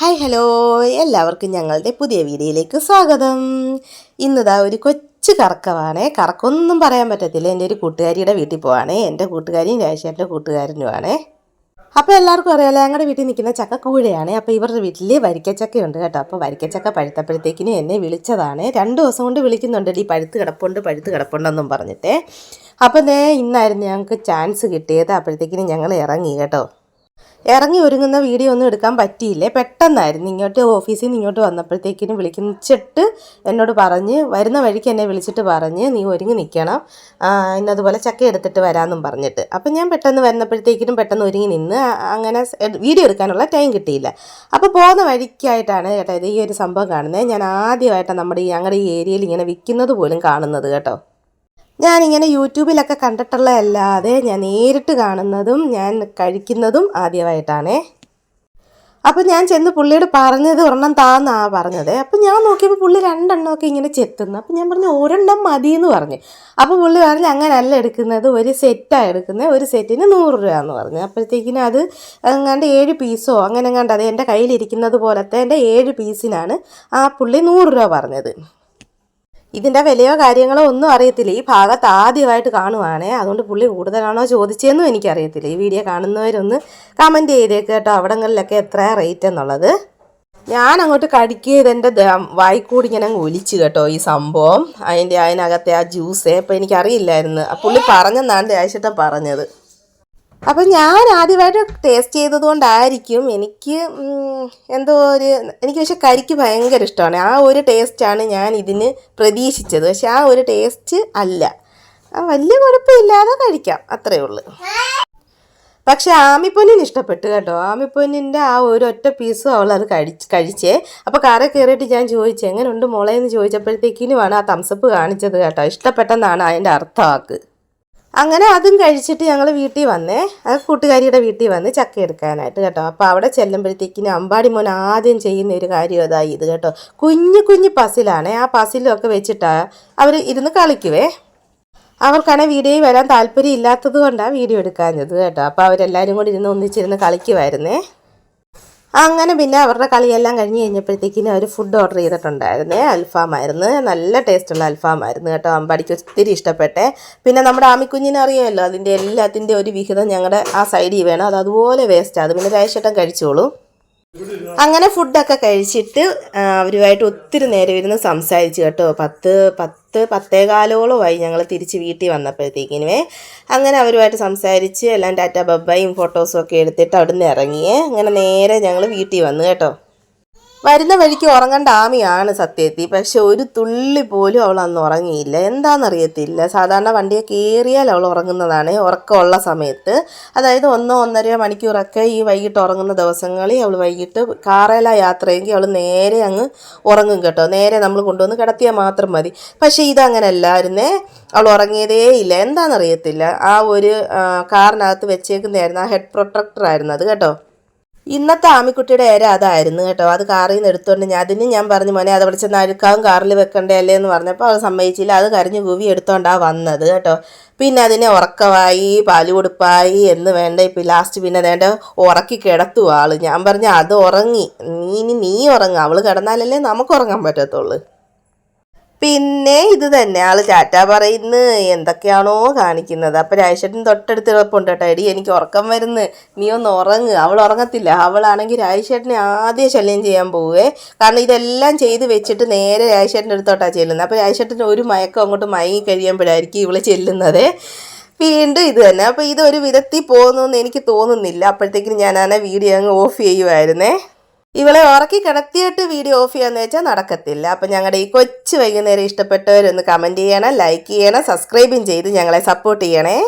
Hi hello എല്ലാവർക്കും ഞങ്ങളുടെ പുതിയ വീഡിയോയിലേക്ക് സ്വാഗതം. ഇന്നിതാ ഒരു കൊച്ചു കറക്കമാണ് കറക്കൊന്നും പറയാൻ പറ്റത്തില്ല. എന്റെ ഒരു കൂട്ടുകാരിയുടെ വീട്ടിൽ പോവാണേ. എന്റെ കൂട്ടുകാരിയും രാജേഷേട്ടന്റെ കൂട്ടുകാരനുമാണേ. അപ്പോൾ എല്ലാവർക്കും അറിയാലോ ഞങ്ങളുടെ വീട്ടിൽ നിൽക്കുന്ന ചക്ക കൂഴയാണ് അപ്പോൾ ഇവരുടെ വീട്ടിൽ വരിക്കച്ചക്കയുണ്ട് കേട്ടോ. അപ്പോൾ വരിക്കച്ചക്ക പഴുത്തപ്പോഴത്തേക്കിനും എന്നെ വിളിച്ചതാണ്. രണ്ട് ദിവസം കൊണ്ട് വിളിക്കുന്നുണ്ട്. ഈ പഴുത്ത് കിടപ്പുണ്ട് പഴുത്ത് കിടപ്പുണ്ടെന്നും പറഞ്ഞിട്ട്. അപ്പോൾ ഇന്നായിരുന്നു ഞങ്ങൾക്ക് ചാൻസ് കിട്ടിയത്. അപ്പോഴത്തേക്കിനും ഞങ്ങൾ ഇറങ്ങി കേട്ടോ. ഇറങ്ങി ഒരുങ്ങുന്ന വീഡിയോ ഒന്നും എടുക്കാൻ പറ്റിയില്ലേ? പെട്ടെന്നായിരുന്നു. ഇങ്ങോട്ട് ഓഫീസിൽ നിന്ന് ഇങ്ങോട്ട് വന്നപ്പോഴത്തേക്കിനും വിളിച്ചിട്ട് എന്നോട് പറഞ്ഞ് വരുന്ന വഴിക്ക് എന്നെ വിളിച്ചിട്ട് പറഞ്ഞ് നീ ഒരുങ്ങി നിൽക്കണം ഇന്നതുപോലെ ചക്ക എടുത്തിട്ട് വരാമെന്നും പറഞ്ഞിട്ട്. അപ്പം ഞാൻ പെട്ടെന്ന് വരുന്നപ്പോഴത്തേക്കിനും പെട്ടെന്ന് ഒരുങ്ങി നിന്ന് അങ്ങനെ വീഡിയോ എടുക്കാനുള്ള ടൈം കിട്ടിയില്ല. അപ്പോൾ പോകുന്ന വഴിക്കായിട്ടാണ് കേട്ടോ ഇത് ഈ ഒരു സംഭവം കാണുന്നത്. ഞാൻ ആദ്യമായിട്ടാണ് നമ്മുടെ ഈ ഞങ്ങളുടെ ഈ ഏരിയയിൽ ഇങ്ങനെ വിൽക്കുന്നത് പോലും കാണുന്നത് കേട്ടോ. ഞാനിങ്ങനെ യൂട്യൂബിലൊക്കെ കണ്ടിട്ടുള്ളതല്ലാതെ ഞാൻ നേരിട്ട് കാണുന്നതും ഞാൻ കഴിക്കുന്നതും ആദ്യമായിട്ടാണേ. അപ്പം ഞാൻ ചെന്ന് പുള്ളിയോട് പറഞ്ഞത് ഒരെണ്ണം താന്നാ പറഞ്ഞത്. അപ്പം ഞാൻ നോക്കിയപ്പോൾ പുള്ളി രണ്ടെണ്ണമൊക്കെ ഇങ്ങനെ ചെത്തുന്നു. അപ്പം ഞാൻ പറഞ്ഞു ഒരെണ്ണം മതി എന്ന് പറഞ്ഞു. അപ്പോൾ പുള്ളി പറഞ്ഞു അങ്ങനല്ല എടുക്കുന്നത്. ഒരു സെറ്റാണ് എടുക്കുന്നത്. ഒരു സെറ്റിന് നൂറ് രൂപ എന്ന് പറഞ്ഞു. അപ്പോഴത്തേക്കിനും അത് എങ്ങാണ്ട് ഏഴ് പീസോ അങ്ങനെ എങ്ങാണ്ട് അത് എന്റെ കയ്യിലിരിക്കുന്നത് പോലത്തെ എന്റെ ഏഴ് പീസിനാണ് ആ പുള്ളി നൂറ് രൂപ പറഞ്ഞത്. ഇതിന്റെ വിലയോ കാര്യങ്ങളോ ഒന്നും അറിയത്തില്ല. ഈ ഭാഗത്ത് ആദ്യമായിട്ട് കാണുവാണേ. അതുകൊണ്ട് പുള്ളി കൂടുതലാണോ ചോദിച്ചതെന്നും എനിക്കറിയത്തില്ല. ഈ വീഡിയോ കാണുന്നവരൊന്ന് കമന്റ് ചെയ്തേക്ക് കേട്ടോ. അവിടങ്ങളിലൊക്കെ എത്ര റേറ്റ് എന്നുള്ളത്. ഞാൻ അങ്ങോട്ട് കടിക്കുക എന്റെ വായിക്കൂടി ഇങ്ങനെ ഒലിച്ചു കേട്ടോ ഈ സംഭവം. അതിന്റെ അതിനകത്തെ ആ ജ്യൂസ് അപ്പോൾ എനിക്കറിയില്ലായിരുന്നു. പുള്ളി പറഞ്ഞെന്നാണ് ദേശട്ടൻ പറഞ്ഞത്. അപ്പം ഞാൻ ആദ്യമായിട്ട് ടേസ്റ്റ് ചെയ്തതുകൊണ്ടായിരിക്കും എനിക്ക് എന്തോ ഒരു എനിക്ക് പക്ഷെ കരിക്ക് ഭയങ്കര ഇഷ്ടമാണ്. ആ ഒരു ടേസ്റ്റാണ് ഞാൻ ഇതിന് പ്രതീക്ഷിച്ചത്. പക്ഷെ ആ ഒരു ടേസ്റ്റ് അല്ല. വലിയ കുഴപ്പമില്ലാതെ കഴിക്കാം അത്രയേ ഉള്ളൂ. പക്ഷെ ആമിപ്പൊന്നിന് ഇഷ്ടപ്പെട്ടു കേട്ടോ. ആമിപ്പൊന്നിന്റെ ആ ഒരു ഒറ്റ പീസും അവൾ അത് കഴിച്ച് കഴിച്ചേ. അപ്പോൾ കറ കയറിയിട്ട് ഞാൻ ചോദിച്ചു എങ്ങനെയുണ്ട് മോളെ? എന്ന് ചോദിച്ചപ്പോഴത്തേക്കിനുമാണ് ആ തംസപ്പ് കാണിച്ചത് കേട്ടോ. ഇഷ്ടപ്പെട്ടെന്നാണ് അതിന്റെ അർത്ഥമാക്ക് അങ്ങനെ അതും കഴിച്ചിട്ട് ഞങ്ങൾ വീട്ടിൽ വന്നേ. അത് കൂട്ടുകാരിയുടെ വീട്ടിൽ വന്ന് ചക്ക എടുക്കാനായിട്ട് കേട്ടോ. അപ്പോൾ അവിടെ ചെല്ലുമ്പോഴത്തേക്കിനും അമ്പാടി മോൻ ആദ്യം ചെയ്യുന്ന ഒരു കാര്യം അതായി ഇത് കേട്ടോ. കുഞ്ഞു കുഞ്ഞു പസിലാണ്. ആ പസിലൊക്കെ വെച്ചിട്ടാ അവർ ഇരുന്ന് കളിക്കുവേ. അവർക്കാണെങ്കിൽ വീഡിയോയിൽ വരാൻ താല്പര്യം ഇല്ലാത്തത് കൊണ്ടാണ് വീഡിയോ എടുക്കാഞ്ഞത് കേട്ടോ. അപ്പോൾ അവരെല്ലാവരും കൂടി ഇരുന്ന് ഒന്നിച്ചിരുന്ന് കളിക്കുമായിരുന്നേ അങ്ങനെ പിന്നെ അവരുടെ കളിയെല്ലാം കഴിഞ്ഞ് കഴിഞ്ഞപ്പോഴത്തേക്കിനും അവർ ഫുഡ് ഓർഡർ ചെയ്തിട്ടുണ്ടായിരുന്നേ. അൽഫാമായിരുന്നു. നല്ല ടേസ്റ്റുള്ള അൽഫാമായിരുന്നു കേട്ടോ. അമ്പാടിക്ക് ഒത്തിരി ഇഷ്ടപ്പെട്ടേ. പിന്നെ നമ്മുടെ ആമിക്കുഞ്ഞിനെ അറിയാമല്ലോ? അതിന്റെ എല്ലാത്തിന്റെ ഒരു വിഹിതം ഞങ്ങളുടെ ആ സൈഡിൽ വേണം. അത് അതുപോലെ വേസ്റ്റ് അത് പിന്നെ രാശേട്ടൻ കഴിച്ചോളൂ. അങ്ങനെ ഫുഡൊക്കെ കഴിച്ചിട്ട് അവരുമായിട്ട് ഒത്തിരി നേരം ഇരുന്ന് സംസാരിച്ചു കേട്ടോ. പത്ത് പത്ത് പത്തേകാലോളമായി ഞങ്ങൾ തിരിച്ച് വീട്ടിൽ വന്നപ്പോഴത്തേക്കിനുവേ. അങ്ങനെ അവരുമായിട്ട് സംസാരിച്ച് എല്ലാം ടാറ്റ ബബ്ബയും ഫോട്ടോസും ഒക്കെ എടുത്തിട്ട് അവിടുന്ന് ഇറങ്ങിയേ. അങ്ങനെ നേരെ ഞങ്ങൾ വീട്ടിൽ വന്നു കേട്ടോ. വരുന്ന വഴിക്ക് ഉറങ്ങേണ്ട ആമിയാണ് സത്യത്തിൽ പക്ഷെ ഒരു തുള്ളി പോലും അവൾ അന്ന് ഉറങ്ങിയില്ല. എന്താണെന്നറിയത്തില്ല. സാധാരണ വണ്ടിയെ കയറിയാൽ അവൾ ഉറങ്ങുന്നതാണ്. ഉറക്കമുള്ള സമയത്ത്. അതായത് ഒന്നോ ഒന്നര മണിക്കൂറൊക്കെ ഈ വൈകിട്ട് ഉറങ്ങുന്ന ദിവസങ്ങളിൽ അവൾ വൈകിട്ട് കാറേല യാത്രയെങ്കിൽ അവൾ നേരെ അങ്ങ് ഉറങ്ങും കേട്ടോ. നേരെ നമ്മൾ കൊണ്ടുവന്ന് കിടത്തിയാൽ മാത്രം മതി. പക്ഷേ ഇതങ്ങനല്ലായിരുന്നേ. അവൾ ഉറങ്ങിയതേ ഇല്ല. എന്താണെന്നറിയത്തില്ല. ആ ഒരു കാറിനകത്ത് വെച്ചേക്കുന്നതായിരുന്നു. ആ ഹെഡ് പ്രൊട്ടക്ടർ ആയിരുന്നു അത് കേട്ടോ. ഇന്നത്തെ ആമിക്കുട്ടിയുടെ ഏര അതായിരുന്നു കേട്ടോ. അത് കാറിൽ നിന്ന് എടുത്തുകൊണ്ട് ഞാൻ അതിന് ഞാൻ പറഞ്ഞു മോനെ അത് അവിടെ ചെന്ന് അഴുക്കാവും കാറിൽ വെക്കണ്ടേ അല്ലേ? എന്ന് പറഞ്ഞപ്പോൾ അവൾ സമ്മതിച്ചില്ല. അത് കരഞ്ഞു കൂവി എടുത്തോണ്ടാ വന്നത് കേട്ടോ. പിന്നെ അതിനെ ഉറക്കമായി പാൽ കൊടുപ്പായി എന്ന് വേണ്ട. ഇപ്പം ലാസ്റ്റ് പിന്നെ വേണ്ട ഉറക്കി കിടത്തു ആൾ. ഞാൻ പറഞ്ഞു അത് ഉറങ്ങി. നീ ഇനി നീ ഉറങ്ങുക അവൾ കിടന്നാലല്ലേ നമുക്ക് ഉറങ്ങാൻ പറ്റത്തുള്ളൂ. പിന്നെ ഇത് തന്നെ. ആൾ ചാറ്റ പറയുന്നു. എന്തൊക്കെയാണോ കാണിക്കുന്നത്. അപ്പൊ രാജേഷേട്ടൻ തൊട്ടടുത്ത് എളുപ്പമുണ്ട് കേട്ടോ. എടി എനിക്ക് ഉറക്കം വരുന്നു. നീ ഒന്ന് ഉറങ്ങ്. അവൾ ഉറങ്ങത്തില്ല. അവളാണെങ്കിൽ രാജേഷേട്ടനെ ആദ്യം ശല്യം ചെയ്യാൻ പോവേ. കാരണം ഇതെല്ലാം ചെയ്ത് വെച്ചിട്ട് നേരെ രാജേഷേട്ടന്റെ അടുത്തോട്ടാണ് ചെല്ലുന്നത്. അപ്പോൾ രാജേഷേട്ടൻ ഒരു മയക്കം അങ്ങോട്ട് മയങ്ങി കഴിയുമ്പോഴായിരിക്കും ഇവൾ ചെല്ലുന്നത്. വീണ്ടും ഇത് തന്നെ. അപ്പോൾ ഇതൊരു വിധത്തിൽ പോകുന്നു എന്ന് എനിക്ക് തോന്നുന്നില്ല. അപ്പോഴത്തേക്കും ഞാനാണ് വീഡിയോ അങ്ങ് ഓഫ് ചെയ്യുമായിരുന്നേ ഇവളെ ഉറക്കി കിടത്തിയിട്ട് വീഡിയോ ഓഫ് ചെയ്യാന്ന് വെച്ചാൽ നടക്കത്തില്ല. അപ്പം ഞങ്ങളുടെ ഈ കൊച്ചു വൈകുന്നേരം ഇഷ്ടപ്പെട്ടവരൊന്ന് കമന്റ് ചെയ്യണം ലൈക്ക് ചെയ്യണം സബ്സ്ക്രൈബും ചെയ്ത് ഞങ്ങളെ സപ്പോർട്ട് ചെയ്യണേ.